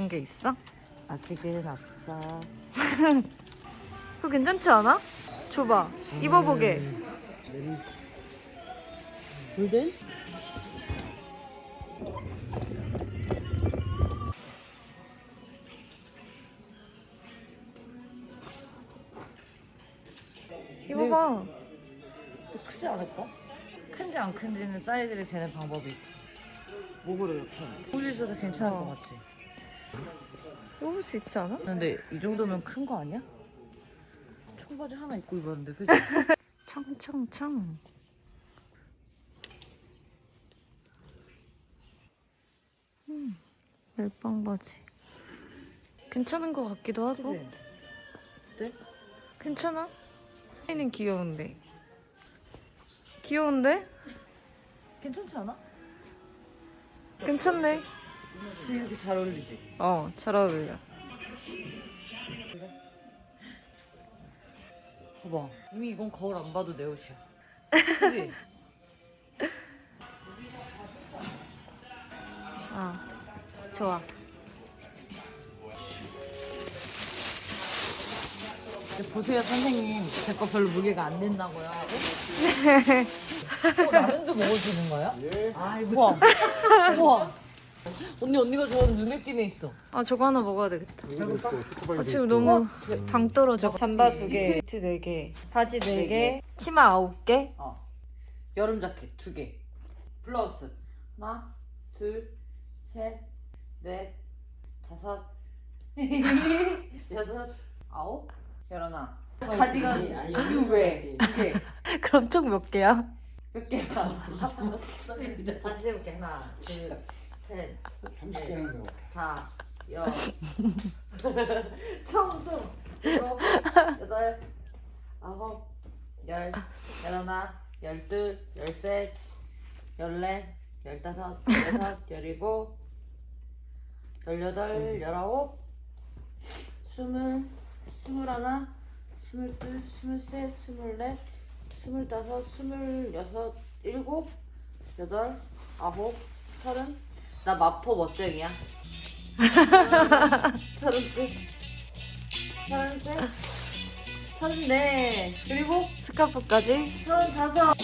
있어? 아직은 없어. 그거 괜찮지 않아? 줘봐. 입어보게. 골든? 입어봐. 크지 않을까? 큰지 안 큰지는 사이즈를 재는 방법이 있지. 목으로 이렇게. 호주에서도 괜찮을 것 같지? 입을 수 있지 않아? 근데 이 정도면 큰 거 아니야? 청바지 하나 입고 입었는데 그지? 청청청. 음, 멜빵 바지. 괜찮은 것 같기도 하고. 그지? 네? 괜찮아? 는 귀여운데. 귀여운데? 괜찮지 않아? 괜찮네. 지금 이렇게 잘 어울리지? 어, 잘 어울려. 봐봐 이미 이건 거울 안 봐도 내 옷이야 그지? 아, 좋아. 이제 보세요 선생님 제 거 별로 무게가 안 된다고요 어, 라면도 먹어주는 거야? 예 아이 우와 우와 언니 언니가 좋아하는 눈길에 있어 아, 저거 하나 먹어야 되겠다. 아, 지금 너무 당 떨어져. 잠바 두 개, 니트 네 개, 바지 네 개, 치마 아홉 개. 어 여름 자켓 두 개 블라우스 하나 둘 셋 넷 다섯 여섯 아홉 열하나 가디건 이거 왜 이게 그럼 총 몇 개야? 몇 개야 다시 해볼게 하나 둘 셋 30개는 거. 다, 여, 총, 총, 일곱, 여덟, 아홉, 열, 열하나, 열둘, 열셋, 열넷, 열다섯, 열여섯, 열일곱, 열여덟, 열아홉, 스물, 스물하나, 스물둘, 스물셋, 스물넷, 스물다섯, 스물여섯, 일곱, 여덟, 아홉, 서른. 나 마포 멋쟁이야. 셋, 서른 넷, 그리고 스카프까지? 서른 다섯.